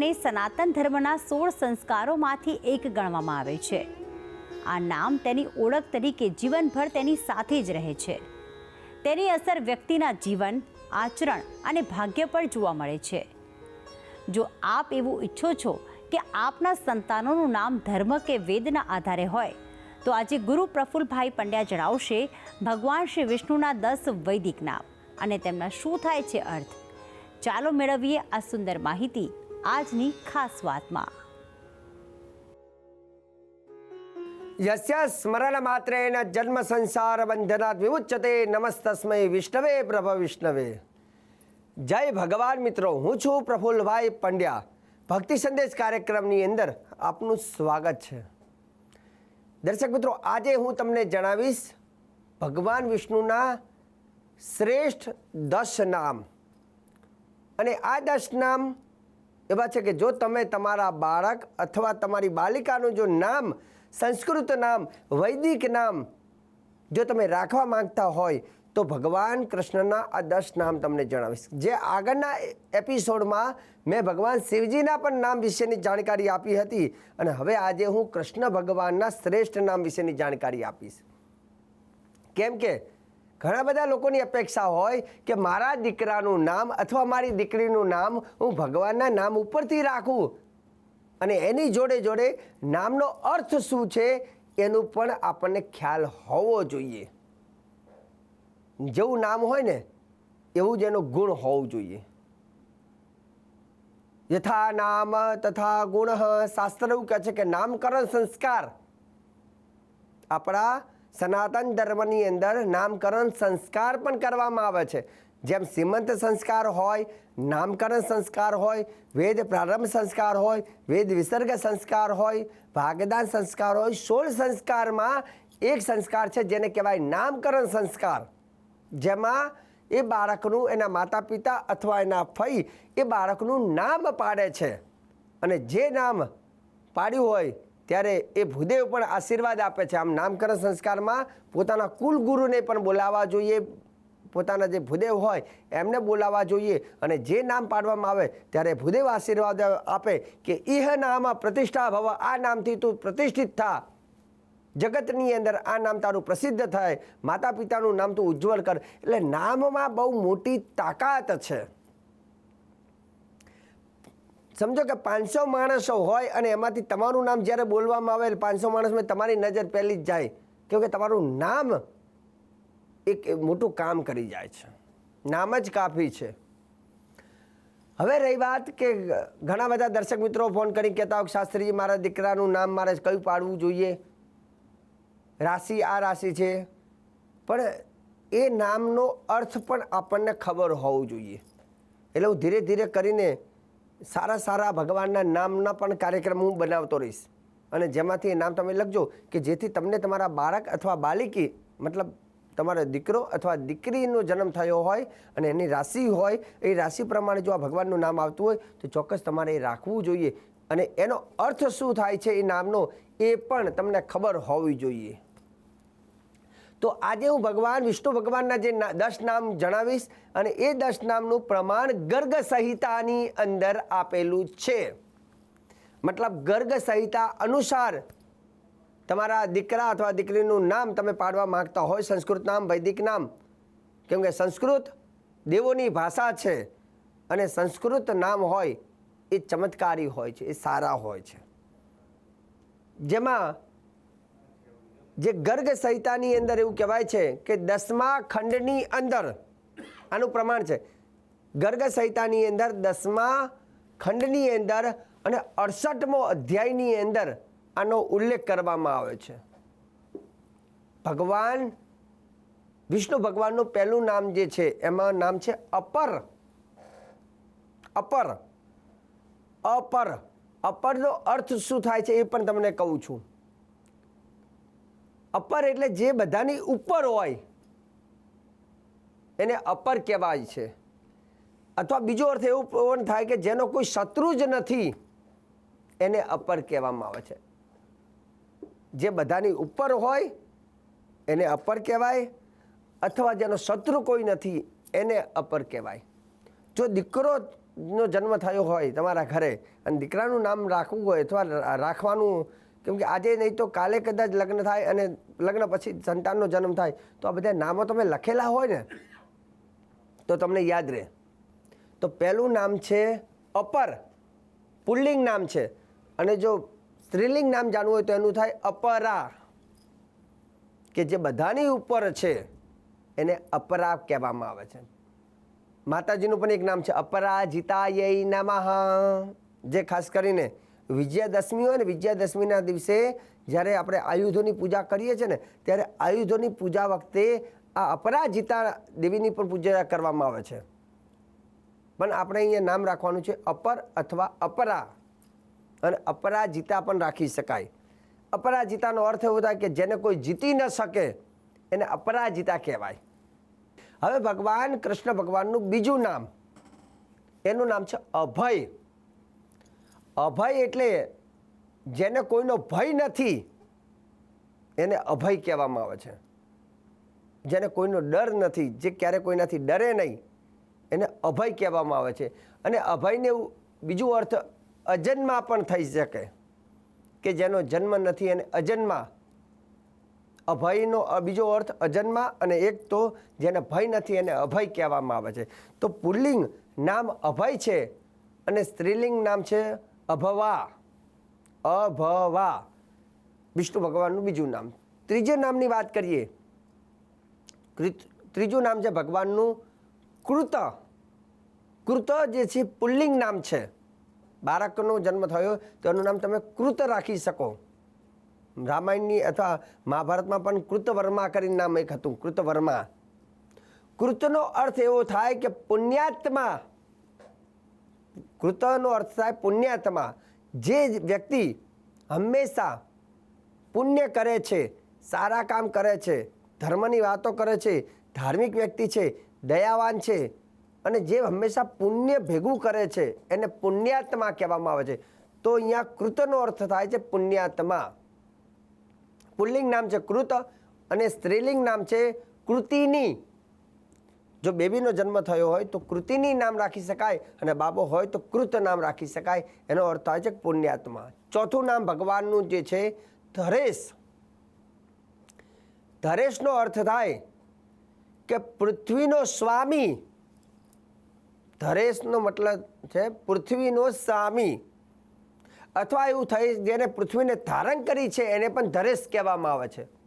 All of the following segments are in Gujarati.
નામકરણને સનાતન ધર્મના સોળ સંસ્કારોમાંથી એક ગણવામાં આવે છે. આ નામ તેની ઓળખ તરીકે જીવનભર તેની સાથે જ રહે છે. તેની અસર વ્યક્તિના જીવન, આચરણ અને ભાગ્ય પર જોવા મળે છે. જો આપ એવું ઈચ્છો છો કે આપના સંતાનોનું નામ ધર્મ કે વેદના આધારે હોય, તો આજે ગુરુ પ્રફુલભાઈ પંડ્યા જણાવશે, ભગવાન શ્રી વિષ્ણુના દસ વૈદિક નામ. અને તેમના શું થાય છે અર્થ? ચાલો મેળવીએ આ સુંદર માહિતી. આજની ખાસ વાતમાં. યસ્ય સ્મરણ માત્રેન જન્મ સંસાર બંધનાત વિમુચ્યતે નમસ્તસ્મય વિષ્ણવે પ્રભ વિષ્ણવે. જય ભગવાન મિત્રો, હું છું પ્રફુલ્લભાઈ પંડ્યા. ભક્તિ સંદેશ કાર્યક્રમની અંદર આપનું સ્વાગત છે. દર્શક મિત્રો, આજે હું તમને જણાવીશ ભગવાન વિષ્ણુના શ્રેષ્ઠ દસ નામ. અને આ દસ નામ એવા છે કે જો તમે તમારા બાળક અથવા તમારી બાલિકાનું જો નામ, સંસ્કૃત નામ, વૈદિક નામ જો તમે રાખવા માંગતા હોય, તો ભગવાન કૃષ્ણના આ દસ નામ તમને જણાવીશ. જે આગળના એપિસોડમાં મેં ભગવાન શિવજીના પણ નામ વિશેની જાણકારી આપી હતી અને હવે આજે હું કૃષ્ણ ભગવાનના શ્રેષ્ઠ નામ વિશેની જાણકારી આપીશ. કેમ કે ઘણા બધા લોકોની અપેક્ષા હોય કે મારા દીકરાનું નામ અથવા મારી દીકરીનું નામ હું ભગવાનના નામ ઉપરથી રાખું. અને એની જોડે જોડે નામનો અર્થ શું છે એનું પણ આપણને ખ્યાલ હોવો જોઈએ. જેવું નામ હોય ને, એવું જ એનો ગુણ હોવું જોઈએ. યથા નામ તથા ગુણ શાસ્ત્ર એવું કહે છે કે નામકરણ સંસ્કાર આપણા સનાતન ધર્મની અંદર નામકરણ સંસ્કાર પણ કરવામાં આવે છે. જેમ સીમંત સંસ્કાર હોય, નામકરણ સંસ્કાર હોય, વેદ પ્રારંભ સંસ્કાર હોય, વેદ વિસર્ગ સંસ્કાર હોય, ભાગદાન સંસ્કાર હોય, સોળ સંસ્કારમાં એક સંસ્કાર છે જેને કહેવાય નામકરણ સંસ્કાર. જેમાં એ બાળકનું એના માતા પિતા અથવા એના ફઈ એ બાળકનું નામ પાડે છે. અને જે નામ પાડ્યું હોય ત્યારે એ ભૂદેવ પણ આશીર્વાદ આપે છે. આમ નામકરણ સંસ્કારમાં પોતાના કુલ ગુરુને પણ બોલાવવા જોઈએ. પોતાના જે ભૂદેવ હોય એમને બોલાવવા જોઈએ અને જે નામ પાડવામાં આવે ત્યારે ભૂદેવ આશીર્વાદ આપે કે ઇહ નામ પ્રતિષ્ઠા ભવ, આ નામથી તું પ્રતિષ્ઠિત થા. જગતની અંદર આ નામ તારું પ્રસિદ્ધ થાય. માતા પિતાનું નામ તું ઉજ્જવળ કર. એટલે નામમાં બહુ મોટી તાકાત છે. સમજો કે પાંચસો માણસો હોય અને એમાંથી તમારું નામ જ્યારે બોલવામાં આવે, પાંચસો માણસમાં તમારી નજર પહેલી જ જાય. કેમ કે તમારું નામ એક મોટું કામ કરી જાય છે. નામ જ કાફી છે. હવે રહી વાત કે ઘણા બધા દર્શક મિત્રો ફોન કરી કહેતા હોય શાસ્ત્રીજી મારા દીકરાનું નામ મારે કયું પાડવું જોઈએ? રાશિ આ રાશિ છે. પણ એ નામનો અર્થ પણ આપણને ખબર હોવું જોઈએ. એટલે હું ધીરે ધીરે કરીને સારા સારા ભગવાનના નામના પણ કાર્યક્રમ હું બનાવતો રહીશ. અને જેમાંથી એ નામ તમે લખજો કે જેથી તમને તમારા બાળક અથવા બાલિકી, મતલબ તમારો દીકરો અથવા દીકરીનો જન્મ થયો હોય અને એની રાશિ હોય, એ રાશિ પ્રમાણે જો આ ભગવાનનું નામ આવતું હોય, તો ચોક્કસ તમારે એ રાખવું જોઈએ. અને એનો અર્થ શું થાય છે એ નામનો, એ પણ તમને ખબર હોવી જોઈએ. તો આજે હું ભગવાન, વિષ્ણુ ભગવાનના જે દસ નામ જણાવીશ અને એ દસ નામનું પ્રમાણ ગર્ગ સંહિતાની અંદર આપેલું છે. મતલબ ગર્ગ સંહિતા અનુસાર તમારા દીકરા અથવા દીકરીનું નામ તમે પાડવા માંગતા હોય, સંસ્કૃત નામ, વૈદિક નામ, કેમ કે સંસ્કૃત દેવોની ભાષા છે અને સંસ્કૃત નામ હોય એ ચમત્કારી હોય છે, એ સારા હોય છે. જેમાં જે ગર્ગ સંહિતાની અંદર એવું કહેવાય છે કે દસમા ખંડની અંદર, આનું પ્રમાણ છે. ગર્ગ સંહિતાની અંદર દસમા ખંડની અંદર અને અડસઠમો અધ્યાયની અંદર આનો ઉલ્લેખ કરવામાં આવે છે. ભગવાન, વિષ્ણુ ભગવાનનું પહેલું નામ જે છે, એમાં નામ છે અપર. અપર. અપર. અપરનો અર્થ શું થાય છે એ પણ તમને કહું છું. અપર એટલે જે બધાની ઉપર હોય, એને અપર કહેવાય છે. અથવા બીજો અર્થ એવું પણ થાય કે જેનો કોઈ શત્રુ જ નથી, એને અપર કહેવામાં આવે છે. જે બધાની ઉપર હોય, એને અપર કહેવાય, અથવા જેનો શત્રુ કોઈ નથી, એને અપર કહેવાય. જો દીકરોનો જન્મ થયો હોય તમારા ઘરે, અને દીકરાનું નામ રાખવું હોય અથવા રાખવાનું કેમ કે આજે નહીં તો કાલે કદાચ લગ્ન થાય અને લગ્ન પછી સંતાનનો જન્મ થાય. તો આ બધા નામો તમે લખેલા હોય ને, તો તમને યાદ રહે. તો પહેલું નામ છે અપર, પુલ્લિંગ નામ છે. અને જો સ્ત્રીલિંગ નામ જાણવું હોય તો એનું થાય અપરા. કે જે બધાની ઉપર છે, એને અપરા કહેવામાં આવે છે. માતાજીનું પણ એક નામ છે અપરાજિતાય નમઃ. જે ખાસ કરીને વિજયાદશમી હોય ને વિજયાદશમીના દિવસે જ્યારે આપણે આયુધોની પૂજા કરીએ છીએ ને, ત્યારે આયુધોની પૂજા વખતે આ અપરાજિતા દેવીની પણ પૂજા કરવામાં આવે છે. પણ આપણે અહીંયા નામ રાખવાનું છે અપર અથવા અપરા. અને અપરાજિતા પણ રાખી શકાય. અપરાજિતાનો અર્થ એવો થાય કે જેને કોઈ જીતી ન શકે, એને અપરાજિતા કહેવાય. હવે ભગવાન, કૃષ્ણ ભગવાનનું બીજું નામ. એનું નામ છે અભય. અભય એટલે જેને કોઈનો ભય નથી, એને અભય કહેવામાં આવે છે. જેને કોઈનો ડર નથી, જે ક્યારે કોઈનાથી ડરે નહીં, એને અભય કહેવામાં આવે છે. અને અભયને બીજું અર્થ અજન્મા પણ થઈ શકે, કે જેનો જન્મ નથી એને અજન્મા. અભયનો બીજો અર્થ અજન્મા અને એક તો જેને ભય નથી એને અભય કહેવામાં આવે છે. તો પુલ્લિંગ નામ અભય છે અને સ્ત્રીલિંગ નામ છે અભવા. અભવા. વિષ્ણુ ભગવાનનું બીજું નામ. ત્રીજે નામની વાત કરીએ. ત્રીજું નામ છે ભગવાનનું કૃત. કૃત જે છે પુલ્લિંગ નામ છે. બાળકનો જન્મ થયો, તો એનું નામ તમે કૃત રાખી શકો. રામાયણની અથવા મહાભારતમાં પણ કૃતવર્મા કરીને નામ એક હતું, કૃતવર્મા. કૃતનો અર્થ એવો થાય કે પુણ્યાત્મા કૃતનો અર્થ થાય પુણ્યાત્મા. જે વ્યક્તિ હંમેશા પુણ્ય કરે છે, સારા કામ કરે છે, ધર્મની વાતો કરે છે, ધાર્મિક વ્યક્તિ છે, દયાવાન છે અને જે હંમેશા પુણ્ય ભેગું કરે છે, એને પુણ્યાત્મા કહેવામાં આવે છે. તો અહીંયા કૃતનો અર્થ થાય છે પુણ્યાત્મા. પુલ્લિંગ નામ છે કૃત અને સ્ત્રીલિંગ નામ છે કૃતિની. જો બેબીનો જન્મ થયો હોય તો કૃતિની નામ રાખી શકાય અને બાબો હોય તો કૃત નામ રાખી શકાય. એનો અર્થ થાય છે પુણ્યાત્મા. ચોથું નામ ભગવાનનું જે છે, ધરેશ. ધરેશનો અર્થ થાય કે પૃથ્વીનો સ્વામી. ધરેશનો મતલબ છે પૃથ્વીનો સ્વામી. અથવા એવું થઈ જેને પૃથ્વીને ધારણ કરી છે, એને પણ ધરેશ કહેવામાં આવે છે.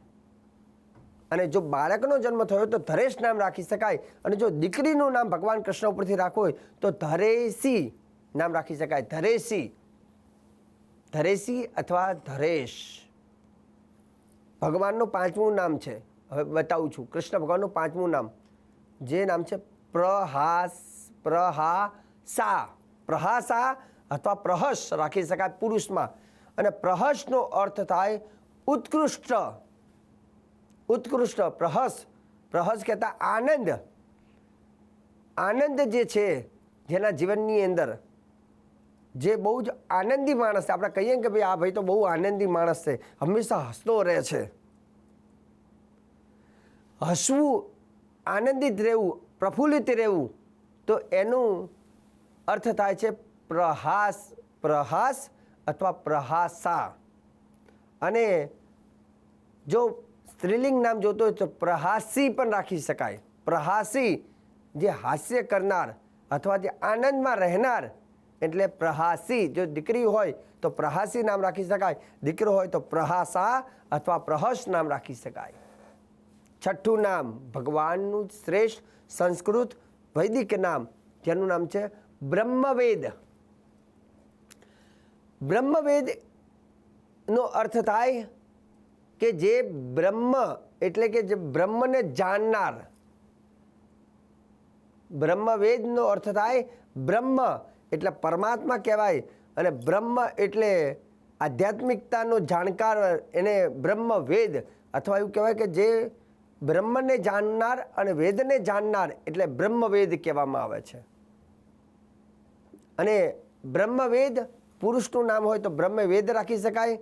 અને જો બાળકનો જન્મ થયો તો ધરેશ નામ રાખી શકાય અને જો દીકરીનું નામ ભગવાન કૃષ્ણ ઉપરથી રાખવું હોય તો ધરેશી નામ રાખી શકાય. ધરેશી. ધરેશી અથવા ધરેશ. ભગવાનનું પાંચમું નામ છે. હવે બતાવું છું. કૃષ્ણ ભગવાનનું પાંચમું નામ. જે નામ છે પ્રહાસ, પ્રહાસા. પ્રહાસા અથવા પ્રહસ રાખી શકાય પુરુષમાં. અને પ્રહસનો અર્થ થાય ઉત્કૃષ્ટ. ઉત્કૃષ્ટ, પ્રહસ પ્રહસ કહેતા આનંદ. આનંદ જે છે, જેના જીવનની અંદર જે બહુ જ આનંદી માણસ છે. આપણે કહીએ ને કે ભાઈ, આ ભાઈ તો બહુ આનંદી માણસ છે. હંમેશા હસતો રહે છે. હસવું, આનંદિત રહેવું, પ્રફુલ્લિત રહેવું, તો એનું અર્થ થાય છે પ્રહાસ પ્રહાસ અથવા પ્રહાસા. અને જો સ્ત્રીલિંગ નામ જોતો હોય તો પ્રહાસી પણ રાખી શકાય. પ્રહાસી જે હાસ્ય કરનાર અથવા જે આનંદમાં રહેનાર એટલે પ્રહાસી. જો દીકરી હોય તો પ્રહાસી નામ રાખી શકાય. દીકરો હોય તો પ્રહાસા અથવા પ્રહસ નામ રાખી શકાય. છઠ્ઠું નામ ભગવાનનું શ્રેષ્ઠ સંસ્કૃત વૈદિક નામ. જેનું નામ છે બ્રહ્મવેદ. બ્રહ્મવેદ નો અર્થ થાય કે જે બ્રહ્મ, એટલે કે જે બ્રહ્મને જાણનાર. બ્રહ્મવેદનો અર્થ થાય બ્રહ્મ, એટલે પરમાત્મા કહેવાય. અને બ્રહ્મ એટલે આધ્યાત્મિકતાનો જાણકાર, એને બ્રહ્મવેદ અથવા એવું કહેવાય કે જે બ્રહ્મને જાણનાર અને વેદને જાણનાર, એટલે બ્રહ્મવેદ કહેવામાં આવે છે. અને બ્રહ્મવેદ પુરુષનું નામ હોય તો બ્રહ્મવેદ રાખી શકાય.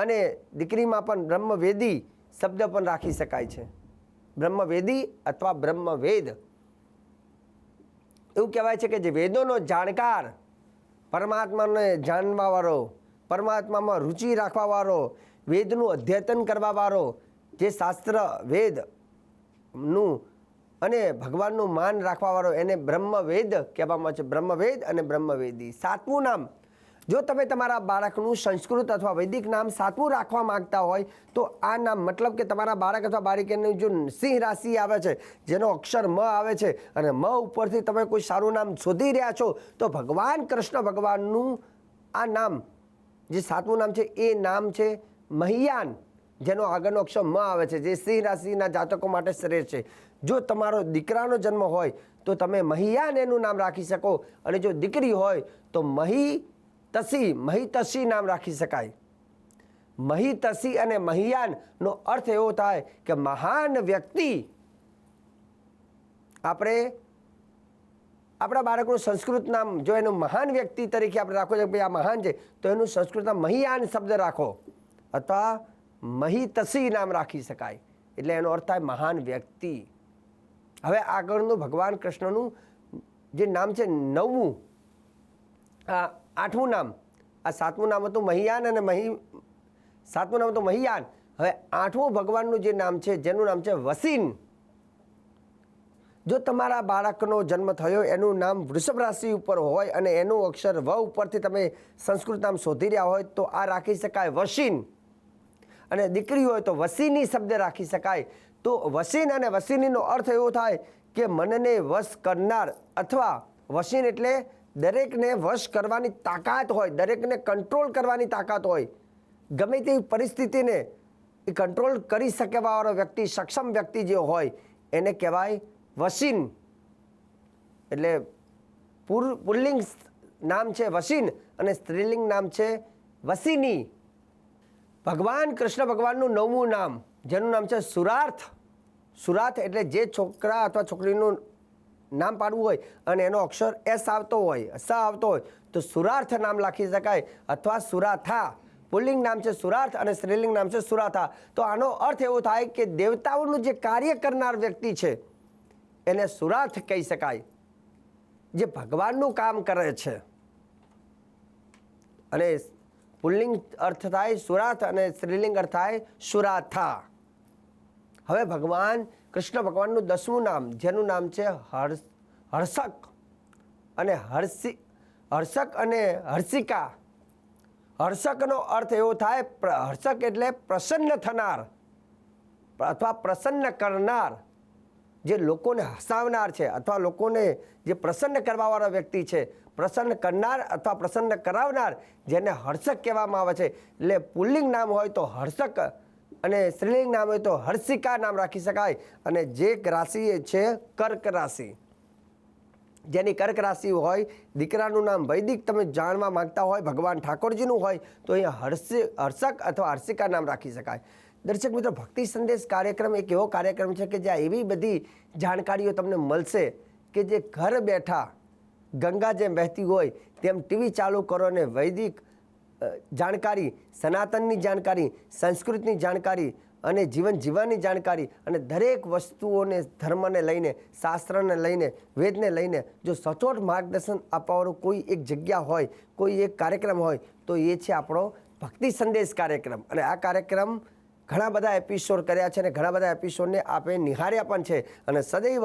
અને દીકરીમાં પણ બ્રહ્મવેદી શબ્દ પણ રાખી શકાય છે. બ્રહ્મવેદી અથવા બ્રહ્મવેદ. એવું કહેવાય છે કે જે વેદોનો જાણકાર, પરમાત્માને જાણવાવાળો, પરમાત્મામાં રુચિ રાખવાવાળો, વેદનું અધ્યતન કરવાવાળો જે શાસ્ત્ર વેદનું અને ભગવાનનું માન રાખવાવાળો એને બ્રહ્મવેદ કહેવામાં આવે છે. બ્રહ્મવેદ અને બ્રહ્મવેદી. સાતમું નામ જો તમે તમારા બાળકનું સંસ્કૃત અથવા વૈદિક નામ સાતમું રાખવા માંગતા હોય, તો આ નામ મતલબ કે તમારા બાળક અથવા બાળકીનું જો સિંહ રાશિ આવે છે, જેનો અક્ષર મ આવે છે અને મ ઉપરથી તમે કોઈ સારું નામ શોધી રહ્યા છો, તો ભગવાન કૃષ્ણ ભગવાનનું આ નામ, જે સાતમું નામ છે, એ નામ છે મહિયાન, જેનો આગળનો અક્ષર મ આવે છે, જે સિંહ રાશિના જાતકો માટે શ્રેષ્ઠ છે. જો તમારો દીકરાનો જન્મ હોય, તો તમે મહિયાન એનું નામ રાખી શકો અને જો દીકરી હોય, તો મહી તસી મહિતસી નામ રાખી શકાય. મહિતસી અને મહિયાનનો અર્થ એવો થાય કે મહાન વ્યક્તિ. આપણે, આપણા બાળકનું સંસ્કૃત નામ, જો એનું મહાન વ્યક્તિ તરીકે આપણે રાખો છો ભાઈ આ મહાન છે, તો એનું સંસ્કૃતમાં મહિયાન શબ્દ રાખો. અથવા મહિતસી નામ રાખી શકાય. એટલે એનો અર્થ થાય મહાન વ્યક્તિ. હવે આગળનું ભગવાન કૃષ્ણનું જે નામ છે નવમું આ આઠમું નામ, આ સાતમું નામ હતું મહિયાન અને મહી, સાતમું નામ હતું મહિયાન. હવે આઠમું ભગવાનનું જે નામ છે, જેનું નામ છે વસીન. જો તમારા બાળકનો જન્મ થયો, એનું નામ વૃષભ રાશિ ઉપર હોય અને એનું અક્ષર વ ઉપરથી તમે સંસ્કૃત નામ શોધી રહ્યા હોય, તો આ રાખી શકાય વસીન. અને દીકરી હોય તો વસીની શબ્દ રાખી શકાય. તો વસીન અને વસીનીનો અર્થ એવો થાય કે મનને વશ કરનાર અથવા વસીન એટલે દરેકને વશ કરવાની તાકાત હોય, દરેકને કંટ્રોલ કરવાની તાકાત હોય, ગમે તેવી પરિસ્થિતિને એ કંટ્રોલ કરી શકેવાવાળો વ્યક્તિ, સક્ષમ વ્યક્તિ જે હોય, એને કહેવાય વસીન એટલે પુર, પુલ્લિંગ નામ છે વસીન અને સ્ત્રીલિંગ નામ છે વસીની ભગવાન, કૃષ્ણ ભગવાનનું નવમું નામ, જેનું નામ છે સુરાર્થ. સુરાર્થ એટલે જે છોકરા અથવા છોકરીનું નામ પાડવું હોય અને એનો અક્ષર એસ આવતો હોય, સ આવતો હોય, તો સુરાર્થ નામ લખી શકાય અથવા સુરાથા. પુલ્લિંગ નામ છે સુરાર્થ અને સ્ત્રીલિંગ નામ છે સુરાથા. તો આનો અર્થ એવો થાય કે દેવતાઓનું જે કાર્ય કરનાર વ્યક્તિ છે, એને સુરાર્થ કહી શકાય. જે ભગવાનનું કામ કરે છે. અને પુલ્લિંગ અર્થ થાય સુરાથ અને સ્ત્રીલિંગ અર્થ થાય સુરાથા. હવે ભગવાન, કૃષ્ણ ભગવાનનું દસમું નામ, જેનું નામ છે હર્ષ, હર્ષક અને હર્ષિ, હર્ષક અને હર્ષિકા. હર્ષકનો અર્થ એવો થાય હર્ષક એટલે પ્રસન્ન થનાર અથવા પ્રસન્ન કરનાર. જે લોકોને હસાવનાર છે, અથવા લોકોને જે પ્રસન્ન કરવાવાળો વ્યક્તિ છે, પ્રસન્ન કરનાર અથવા પ્રસન્ન કરાવનાર, જેને હર્ષક કહેવામાં આવે છે. એટલે પુલ્લિંગ નામ હોય તો હર્ષક અને સ્ત્રીલિંગ નામ હોય તો હર્ષિકા નામ રાખી શકાય. અને જે રાશિ છે કર્ક રાશિ. જેની કર્ક રાશિ હોય, દીકરાનું નામ વૈદિક તમે જાણવા માંગતા હોય, ભગવાન ઠાકોરજીનું હોય, તો અહીંયા હર્ષ, હર્ષક અથવા હર્ષિકા નામ રાખી શકાય. દર્શક મિત્રો, ભક્તિ સંદેશ કાર્યક્રમ એક એવો કાર્યક્રમ છે કે જ્યાં એવી બધી જાણકારીઓ તમને મળશે કે જે ઘર બેઠા ગંગા જેમ વહેતી હોય, તેમ ટીવી ચાલુ કરો અને વૈદિક જાણકારી, સનાતનની જાણકારી, સંસ્કૃતની જાણકારી અને જીવન જીવવાની જાણકારી અને દરેક વસ્તુઓને, ધર્મને લઈને, શાસ્ત્રને લઈને, વેદને લઈને જો સચોટ માર્ગદર્શન આપવાનું કોઈ એક જગ્યા હોય, કોઈ એક કાર્યક્રમ હોય, તો એ છે આપણો ભક્તિ સંદેશ કાર્યક્રમ. અને આ કાર્યક્રમ ઘણા બધા એપિસોડ કર્યા છે અને ઘણા બધા એપિસોડને આપે નિહાળ્યા પણ છે. અને સદૈવ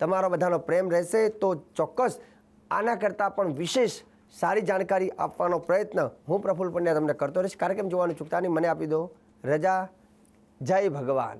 તમારો બધાનો પ્રેમ રહેશે તો ચોક્કસ આના કરતાં પણ વિશેષ સારી જાણકારી આપવાનો પ્રયત્ન હું પ્રફુલ્લ પંડ્યા તમને કરતો રહીશ. કાર્યક્રમ જોવાનું ચૂકતા નહીં, મને આપી દો. રજા. જય ભગવાન.